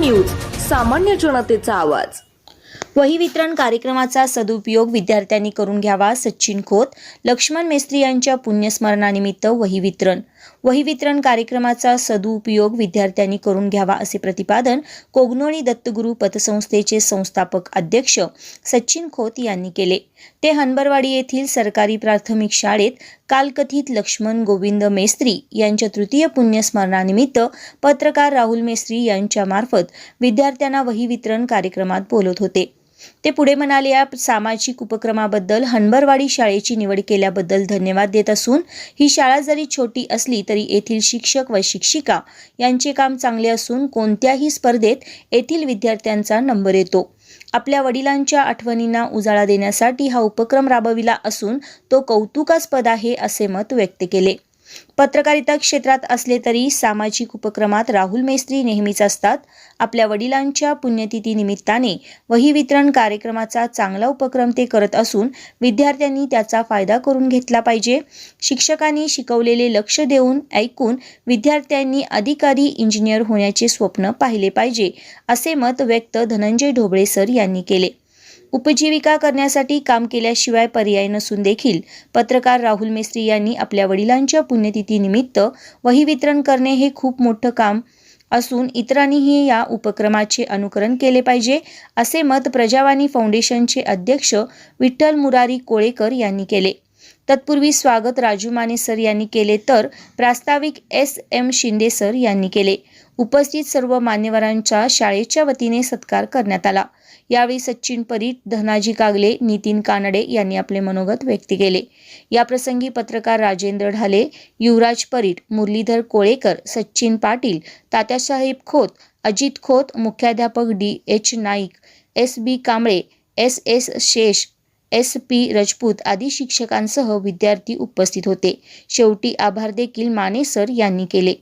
News सामान्य जनतेचा आवाज. वही वितरण कार्यक्रमाचा सदुपयोग विद्यार्थ्यांनी करून घ्यावा सचिन खोत. लक्ष्मण मेस्त्री यांच्या पुण्यस्मरणानिमित्त वही वितरण. वही वितरण कार्यक्रमाचा सदुपयोग विद्यार्थ्यांनी करून घ्यावा असे प्रतिपादन कोगनोळी दत्तगुरू पतसंस्थेचे संस्थापक अध्यक्ष सचिन खोत यांनी केले. ते हनबरवाडी येथील सरकारी प्राथमिक शाळेत कालकथित लक्ष्मण गोविंद मेस्त्री यांच्या तृतीय पुण्यस्मरणानिमित्त पत्रकार राहुल मेस्त्री यांच्यामार्फत विद्यार्थ्यांना वही वितरण कार्यक्रमात बोलत होते. ते पुढे म्हणाले या सामाजिक उपक्रमाबद्दल हनबरवाडी शाळेची निवड केल्याबद्दल धन्यवाद देत असून ही शाळा जरी छोटी असली तरी येथील शिक्षक व शिक्षिका यांचे काम चांगले असून कोणत्याही स्पर्धेत येथील विद्यार्थ्यांचा नंबर येतो. आपल्या वडिलांच्या आठवणींना उजाळा देण्यासाठी हा उपक्रम राबविला असून तो कौतुकास्पद आहे असे मत व्यक्त केले. पत्रकारिता क्षेत्रात असले तरी सामाजिक उपक्रमात राहुल मेस्त्री नेहमीच असतात. आपल्या वडिलांच्या पुण्यतिथी निमित्ताने वही वितरण कार्यक्रमाचा चांगला उपक्रम ते करत असून विद्यार्थ्यांनी त्याचा फायदा करून घेतला पाहिजे. शिक्षकांनी शिकवलेले लक्ष देऊन ऐकून विद्यार्थ्यांनी अधिकारी इंजिनियर होण्याचे स्वप्न पाहिले पाहिजे असे मत व्यक्त धनंजय ढोबळे सर यांनी केले. उपजीविका करण्यासाठी काम केल्याशिवाय पर्याय नसून देखील पत्रकार राहुल मेस्त्री यांनी आपल्या वडिलांच्या पुण्यतिथीनिमित्त वही वितरण करणे हे खूप मोठं काम असून इतरांनीही या उपक्रमाचे अनुकरण केले पाहिजे असे मत प्रजावाणी फाउंडेशनचे अध्यक्ष विठ्ठल मुरारी कोळेकर यांनी केले. तत्पूर्वी स्वागत राजू माने सर यांनी केले तर प्रास्ताविक एस एम शिंदे सर यांनी केले. उपस्थित सर्व मान्यवरांच्या शाळेच्या वतीने सत्कार करण्यात आला. यावेळी सचिन परीट धनाजी कागले नितीन कानडे यांनी आपले मनोगत व्यक्त केले. याप्रसंगी पत्रकार राजेंद्र ढाले युवराज परीट मुरलीधर कोळेकर सचिन पाटील तात्यासाहेब खोत अजित खोत मुख्याध्यापक D H Naik S B Kamble S S Shesh S P Rajput आदी शिक्षकांसह विद्यार्थी उपस्थित होते. शेवटी आभार देखील माने सर यांनी केले.